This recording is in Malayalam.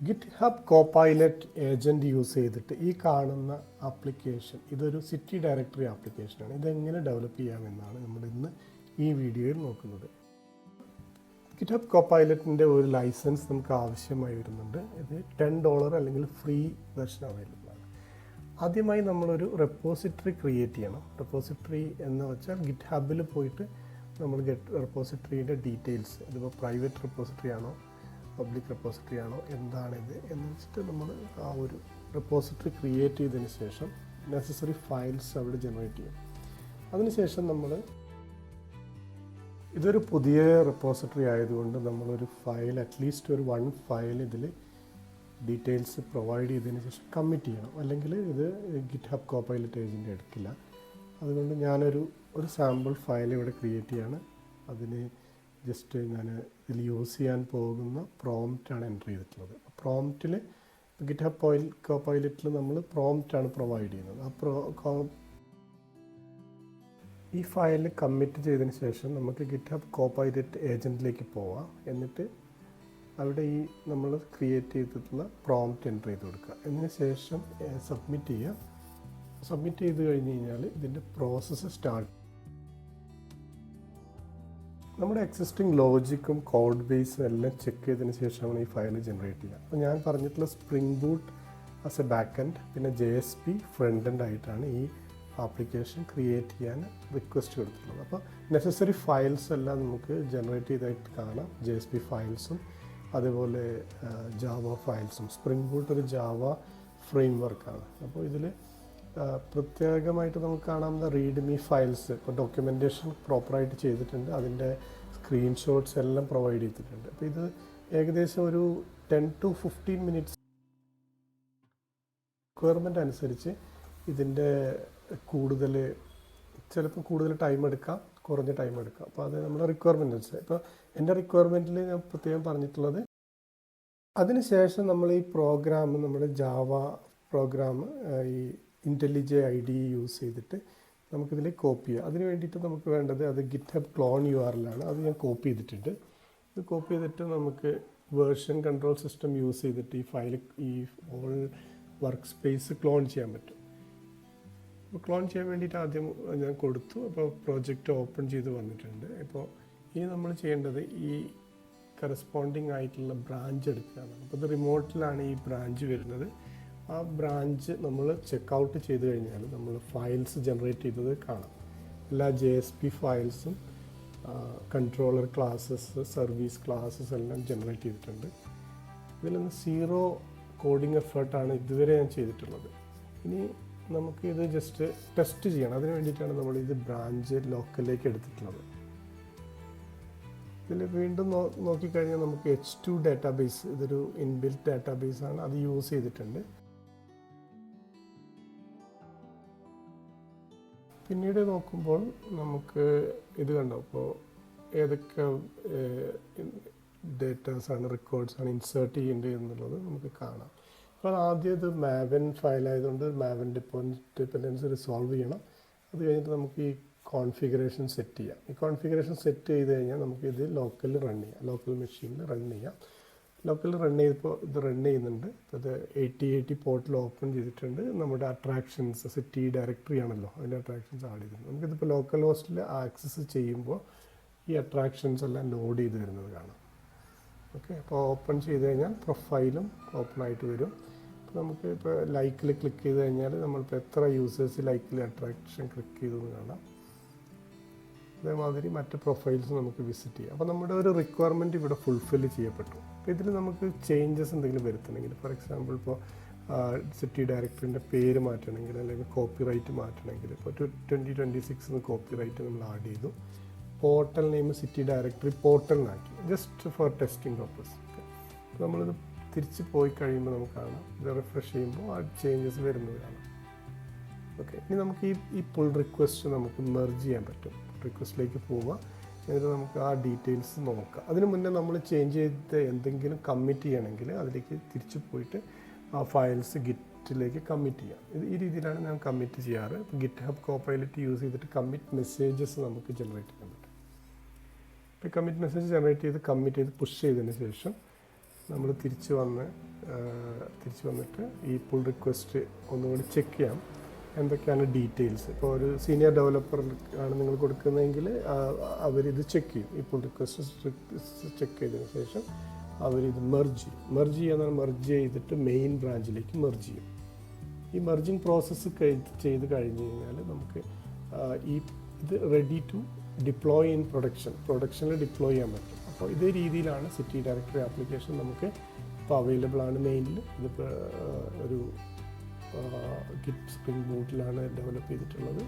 Git hub Copilot agent use ചെയ്തിട്ട് ഈ കാണുന്ന ആപ്ലിക്കേഷൻ ഇതൊരു സിറ്റി ഡയറക്ടറി ആപ്ലിക്കേഷനാണ് ഇതെങ്ങനെ ഡെവലപ്പ് ചെയ്യാമെന്നാണ് നമ്മൾ ഇന്ന് ഈ വീഡിയോയിൽ നോക്കുന്നത്. ഗിറ്റ് ഹബ് കോപ്പൈലറ്റിന്റെ ഒരു ലൈസൻസ് നമുക്ക് ആവശ്യമായി വരുന്നുണ്ട്. ഇത് ടെൻ ഡോളർ അല്ലെങ്കിൽ ഫ്രീ വെർഷൻ അവൈലബിൾ ആണ്. ആദ്യമായി നമ്മളൊരു റെപ്പോസിറ്ററി ക്രിയേറ്റ് ചെയ്യണം. റെപ്പോസിറ്ററി എന്ന് വെച്ചാൽ ഗിറ്റ് ഹബിൽ പോയിട്ട് നമ്മൾ ഗെറ്റ് റെപ്പോസിറ്ററിയുടെ ഡീറ്റെയിൽസ് ഇതിപ്പോൾ പ്രൈവറ്റ് റെപ്പോസിറ്ററി ആണോ പബ്ലിക് റെപ്പോസിറ്ററി ആണോ? എന്താണിത്? എന്ന് വെച്ചിട്ട് നമ്മൾ ആ ഒരു റെപ്പോസിറ്ററി ക്രിയേറ്റ് ചെയ്തതിന് ശേഷം നെസസറി ഫയൽസ് അവിടെ ജനറേറ്റ് ചെയ്യും. അതിനുശേഷം നമ്മൾ ഇതൊരു പുതിയ റെപ്പോസിറ്ററി ആയതുകൊണ്ട് നമ്മളൊരു ഫയൽ അറ്റ്ലീസ്റ്റ് ഒരു വൺ ഫയൽ ഇതിൽ ഡീറ്റെയിൽസ് പ്രൊവൈഡ് ചെയ്തതിന് ശേഷം കമ്മിറ്റ് ചെയ്യണം. അല്ലെങ്കിൽ ഇത് ഗിറ്റ് ഹബ് കോപ്പൈലറ്റ് ഏജന്റ് എടുക്കില്ല. അതുകൊണ്ട് ഞാനൊരു ഒരു സാമ്പിൾ ഫയൽ ഇവിടെ ക്രിയേറ്റ് ചെയ്യാണ്. അതിന് ജസ്റ്റ് ഞാൻ ഇതിൽ യൂസ് ചെയ്യാൻ പോകുന്ന പ്രോംപ്റ്റാണ് എന്റർ ചെയ്തിട്ടുള്ളത്. പ്രോംപ്റ്റിൽ ഗിറ്റ് ഹബ് പോയിൽ കോ പൈലറ്റിൽ നമ്മൾ പ്രോംപ്റ്റാണ് പ്രൊവൈഡ് ചെയ്യുന്നത്. ആ പ്രോ ഈ ഫയലിൽ കമ്മിറ്റ് ചെയ്തതിന് ശേഷം നമുക്ക് ഗിറ്റ് ഹബ് കോ പൈലറ്റ് ഏജന്റിലേക്ക് പോവാം. എന്നിട്ട് അവിടെ ഈ നമ്മൾ ക്രിയേറ്റ് ചെയ്തിട്ടുള്ള പ്രോംപ്റ്റ് എന്റർ ചെയ്ത് കൊടുക്കുക. അതിന് ശേഷം സബ്മിറ്റ് ചെയ്യുക സബ്മിറ്റ് ചെയ്ത് കഴിഞ്ഞ് കഴിഞ്ഞാൽ ഇതിന്റെ പ്രോസസ്സ് സ്റ്റാർട്ട് നമ്മുടെ എക്സിസ്റ്റിംഗ് ലോജിക്കും കോഡ് ബേസും എല്ലാം ചെക്ക് ചെയ്തതിന് ശേഷമാണ് ഈ ഫയൽ ജനറേറ്റ് ചെയ്യുക. അപ്പോൾ ഞാൻ പറഞ്ഞിട്ടുള്ള Spring Boot as a back end പിന്നെ J S P front end ആയിട്ടാണ് ഈ ആപ്ലിക്കേഷൻ ക്രിയേറ്റ് ചെയ്യാൻ റിക്വസ്റ്റ് കൊടുത്തിട്ടുള്ളത്. അപ്പോൾ നെസസറി ഫയൽസ് എല്ലാം നമുക്ക് ജനറേറ്റ് ചെയ്തായിട്ട് കാണാം. ജെ എസ് പി ഫയൽസും അതേപോലെ ജാവ ഫയൽസും സ്പ്രിംഗ് ബൂട്ട് ഒരു ജാവ ഫ്രെയിം വർക്കാണ് അപ്പോൾ ഇതിൽ പ്രത്യേകമായിട്ട് നമുക്ക് കാണാവുന്ന റീഡ്മി ഫയൽസ് ഇപ്പോൾ ഡോക്യുമെന്റേഷൻ പ്രോപ്പറായിട്ട് ചെയ്തിട്ടുണ്ട്. അതിന്റെ സ്ക്രീൻഷോട്ട്സ് എല്ലാം പ്രൊവൈഡ് ചെയ്തിട്ടുണ്ട്. അപ്പോൾ ഇത് ഏകദേശം ഒരു ten to fifteen minutes requirement അനുസരിച്ച് ഇതിന്റെ കൂടുതൽ ചിലപ്പോൾ കൂടുതൽ ടൈം എടുക്കാം കുറഞ്ഞ ടൈം എടുക്കാം. അപ്പോൾ അത് നമ്മുടെ റിക്വയർമെന്റ് അനുസരിച്ച്. ഇപ്പോൾ എന്റെ റിക്വയർമെന്റിൽ ഞാൻ പ്രത്യേകം പറഞ്ഞിട്ടുള്ളത് അതിനുശേഷം നമ്മൾ ഈ പ്രോഗ്രാം നമ്മുടെ ജാവ പ്രോഗ്രാം ഈ ഇന്റലിജെ ഐ ഡി യൂസ് ചെയ്തിട്ട് നമുക്കിതിൽ കോപ്പി ചെയ്യാം. അതിന് വേണ്ടിയിട്ട് നമുക്ക് വേണ്ടത് അത് ഗിറ്റ് ഹബ് ക്ലോൺ യു ആറിലാണ് അത് ഞാൻ കോപ്പി ചെയ്തിട്ടുണ്ട്. ഇത് കോപ്പി ചെയ്തിട്ട് നമുക്ക് വേർഷൻ കൺട്രോൾ സിസ്റ്റം യൂസ് ചെയ്തിട്ട് ഈ ഫയൽ ഈ ഓൾ വർക്ക് സ്പേസ് ക്ലോൺ ചെയ്യാൻ പറ്റും. അപ്പോൾ ക്ലോൺ ചെയ്യാൻ വേണ്ടിയിട്ട് ആദ്യം ഞാൻ കൊടുത്തു. അപ്പോൾ പ്രോജക്റ്റ് ഓപ്പൺ ചെയ്ത് വന്നിട്ടുണ്ട്. ഇപ്പോൾ ഇനി നമ്മൾ ചെയ്യേണ്ടത് ഈ കറസ്പോണ്ടിങ് ആയിട്ടുള്ള ബ്രാഞ്ച് എടുക്കുക അപ്പോൾ ഇത് റിമോട്ടിലാണ് ഈ ബ്രാഞ്ച് വരുന്നത്. ആ ബ്രാഞ്ച് നമ്മൾ ചെക്ക് ഔട്ട് ചെയ്ത് കഴിഞ്ഞാൽ നമ്മൾ ഫയൽസ് ജനറേറ്റ് ചെയ്തത് കാണാം. എല്ലാ ജെ എസ് പി ഫയൽസും കൺട്രോളർ ക്ലാസ്സസ് സർവീസ് ക്ലാസ്സസ് എല്ലാം ജനറേറ്റ് ചെയ്തിട്ടുണ്ട്. ഇതിൽ നിന്ന് സീറോ കോഡിംഗ് എഫേർട്ടാണ് ഇതുവരെ ഞാൻ ചെയ്തിട്ടുള്ളത്. ഇനി നമുക്ക് ഇത് ജസ്റ്റ് ടെസ്റ്റ് ചെയ്യണം. അതിന് വേണ്ടിയിട്ടാണ് നമ്മൾ ഇത് ബ്രാഞ്ച് ലോക്കലിലേക്ക് എടുത്തിട്ടുള്ളത്. ഇതിൽ വീണ്ടും നോക്കിക്കഴിഞ്ഞാൽ നമുക്ക് എച്ച് ടു ഡാറ്റാബേസ് ഇതൊരു ഇൻബിൽറ്റ് ഡാറ്റാബേസ് ആണ്. അത് യൂസ് ചെയ്തിട്ടുണ്ട്. പിന്നീട് നോക്കുമ്പോൾ നമുക്ക് ഇത് കണ്ടോ? ഇപ്പോൾ ഏതൊക്കെ ഡേറ്റാസ് ആണ് റെക്കോർഡ്സ് ആണ് ഇൻസേർട്ട് ചെയ്യേണ്ടത് എന്നുള്ളത് നമുക്ക് കാണാം. അപ്പോൾ ആദ്യം ഇത് മാവൻ ഫയൽ ആയതുകൊണ്ട് മാവൻ ഡിപ്പെൻഡൻസ് റിസോൾവ് ചെയ്യണം. അത് കഴിഞ്ഞിട്ട് നമുക്ക് ഈ കോൺഫിഗറേഷൻ സെറ്റ് ചെയ്യാം. ഈ കോൺഫിഗറേഷൻ സെറ്റ് ചെയ്ത് കഴിഞ്ഞാൽ നമുക്ക് ഇത് ലോക്കലിൽ റൺ ചെയ്യാം. ലോക്കൽ മെഷീനിൽ റൺ ചെയ്യാം. ലോക്കലിൽ റൺ ചെയ്തപ്പോൾ ഇത് റൺ ചെയ്യുന്നുണ്ട്. ഇത് എയ്റ്റി എയ്റ്റി പോർട്ടൽ ഓപ്പൺ ചെയ്തിട്ടുണ്ട്. നമ്മുടെ അട്രാക്ഷൻസ് സിറ്റി ഡയറക്ടറി ആണല്ലോ അതിന്റെ അട്രാക്ഷൻസ് ആഡ് ചെയ്തിട്ടുണ്ട്. നമുക്കിതിപ്പോൾ ലോക്കൽ ഹോസ്റ്റിൽ ആക്സസ് ചെയ്യുമ്പോൾ ഈ അട്രാക്ഷൻസ് എല്ലാം ലോഡ് ചെയ്ത് വരുന്നത് കാണാം. ഓക്കെ അപ്പോൾ ഓപ്പൺ ചെയ്ത് കഴിഞ്ഞാൽ പ്രൊഫൈലും ഓപ്പൺ ആയിട്ട് വരും. അപ്പോൾ നമുക്ക് ഇപ്പോൾ ലൈക്കിൽ ക്ലിക്ക് ചെയ്ത് കഴിഞ്ഞാൽ നമ്മളിപ്പോൾ എത്ര യൂസേഴ്സ് ലൈക്കിൽ അട്രാക്ഷൻ ക്ലിക്ക് ചെയ്തു എന്ന് കാണാം. അതേമാതിരി മറ്റ് പ്രൊഫൈൽസ് നമുക്ക് വിസിറ്റ് ചെയ്യാം. അപ്പോൾ നമ്മുടെ ഒരു റിക്വയർമെന്റ് ഇവിടെ ഫുൾഫിൽ ചെയ്യപ്പെട്ടു. അപ്പോൾ ഇതിൽ നമുക്ക് ചേഞ്ചസ് എന്തെങ്കിലും വരുത്തണമെങ്കിൽ ഫോർ എക്സാമ്പിൾ ഇപ്പോൾ സിറ്റി ഡയറക്ടറിന്റെ പേര് മാറ്റണമെങ്കിൽ അല്ലെങ്കിൽ കോപ്പി റൈറ്റ് മാറ്റണമെങ്കിൽ ഇപ്പോൾ ട്വന്റി സിക്സ് കോപ്പി റൈറ്റ് നമ്മൾ ആഡ് ചെയ്തു. പോർട്ടൽ നെയിം സിറ്റി ഡയറക്ടറി പോർട്ടലിനാക്കി ജസ്റ്റ് ഫോർ ടെസ്റ്റിംഗ് പർപ്പസ് അപ്പോൾ നമ്മളിത് തിരിച്ച് പോയി കഴിയുമ്പോൾ നമുക്ക് കാണാം. ഇത് റിഫ്രഷ് ചെയ്യുമ്പോൾ ആ ചേഞ്ചസ് വരുന്നത് കാണാം. ഓക്കെ ഇനി നമുക്ക് ഈ ഈ പുൾ റിക്വസ്റ്റ് നമുക്ക് മെർജ് ചെയ്യാൻ പറ്റും. റിക്വസ്റ്റിലേക്ക് പോവുക. എന്നിട്ട് നമുക്ക് ആ ഡീറ്റെയിൽസ് നോക്കാം. അതിന് മുന്നേ നമ്മൾ ചേഞ്ച് ചെയ്ത് എന്തെങ്കിലും കമ്മിറ്റ് ചെയ്യണമെങ്കിൽ അതിലേക്ക് തിരിച്ചു പോയിട്ട് ആ ഫയൽസ് ഗിറ്റിലേക്ക് കമ്മിറ്റ് ചെയ്യാം. ഇത് ഈ രീതിയിലാണ് ഞാൻ കമ്മിറ്റ് ചെയ്യാറ്. ഇപ്പോൾ ഗിറ്റ് ഹബ് കോപ്പൈലറ്റ് യൂസ് ചെയ്തിട്ട് കമ്മിറ്റ് മെസ്സേജസ് നമുക്ക് ജനറേറ്റ് ചെയ്യാൻ പറ്റും. ഇപ്പോൾ കമ്മിറ്റ് മെസ്സേജ് ജനറേറ്റ് ചെയ്ത് കമ്മിറ്റ് ചെയ്ത് പുഷ് ചെയ്തതിന് ശേഷം നമ്മൾ തിരിച്ച് വന്ന് തിരിച്ച് വന്നിട്ട് ഈ പുൾ റിക്വസ്റ്റ് ഒന്നുകൂടി ചെക്ക് ചെയ്യാം. എന്തൊക്കെയാണ് ഡീറ്റെയിൽസ്? ഇപ്പോൾ ഒരു സീനിയർ ഡെവലപ്പർ ആണ് നിങ്ങൾ കൊടുക്കുന്നതെങ്കിൽ അവരിത് ചെക്ക് ചെയ്യും. ഇപ്പോൾ റിക്വസ്റ്റ് ചെക്ക് ചെയ്തതിന് ശേഷം അവരിത് മെർജ് ചെയ്യും. മെർജ് ചെയ്യാന്ന് മെർജ് ചെയ്തിട്ട് മെയിൻ ബ്രാഞ്ചിലേക്ക് മെർജ് ചെയ്യും. ഈ മെർജിങ് പ്രോസസ്സ് ചെയ്ത് കഴിഞ്ഞ് കഴിഞ്ഞാൽ നമുക്ക് ഈ ഇത് ready to deploy in production പ്രൊഡക്ഷനിൽ deploy ചെയ്യാൻ പറ്റും. അപ്പോൾ ഇതേ രീതിയിലാണ് സിറ്റി ഡയറക്ടറി ആപ്ലിക്കേഷൻ നമുക്ക് ഇപ്പോൾ അവൈലബിൾ ആണ് മെയിനിൽ ഇതിപ്പോൾ ഒരു ഗിറ്റ് സ്പ്രിംഗ് ബൂട്ടിലാണ് ഡെവലപ്പ് ചെയ്തിട്ടുള്ളത്.